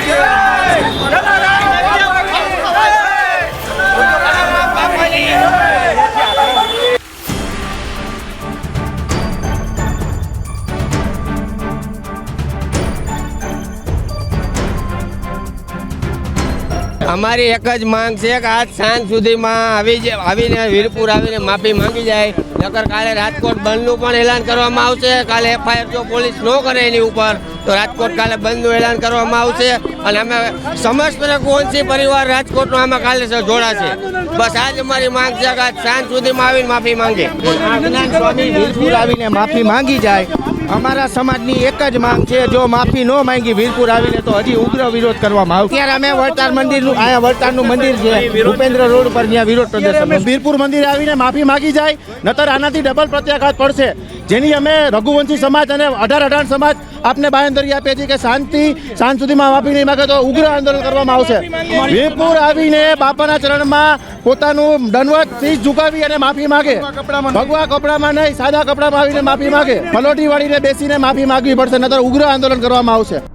জয় અમારી એક જ માંગ છે કે આજ સાંજ સુધીમાં આવી આવીને વીરપુર આવીને માફી માંગી જાય. નકર કાલે રાજકોટ બંધનું પણ એલાન કરવામાં આવશે. કાલે એફઆઈઆર જો પોલીસ ન કરે એની ઉપર, તો રાજકોટ કાલે બંધનું એલાન કરવામાં આવશે. અને અમે સમસ્ત કોનસી પરિવાર રાજકોટનો અમે કાલે જોડાશે. બસ આજ અમારી માંગ છે કે આજ સાંજ સુધીમાં આવીને માફી માંગે. વીરપુર આવીને માફી માંગી જાય. અમારા સમાજની એક જ માંગ છે જો માફી ન માંગી વીરપુર આવીને તો હજી ઉગ્ર વિરોધ કરવામાં આવશે. ત્યારે અમે વળતાર મંદિરનું અહીંયા વળતારનું મંદિર છે ભૂપેન્દ્ર રોડ પર ત્યાં વિરોધ પ્રદર્શન વીરપુર મંદિર આવીને માફી માંગી જાય નતર આનાથી ડબલ પ્રત્યાઘાત પડશે. જેની અમે રઘુવંશી સમાજ અને અઢાર અઢાર સમાજ આપને બાયંદરી આપીએ છીએ કે શાંતિ સાંજ સુધીમાં માફી નહીં માગે તો ઉગ્ર આંદોલન કરવામાં આવશે. વીરપુર આવીને બાપાના ચરણમાં પોતાનું દંડવત શીશ ઝુકાવી અને માફી માગે. ભગવા કપડામાં નહીં સાદા કપડામાં આવીને માફી માગે. ફલોટી વાળીને બેસીને માફી માંગવી પડશે નતર ઉગ્ર આંદોલન કરવામાં આવશે.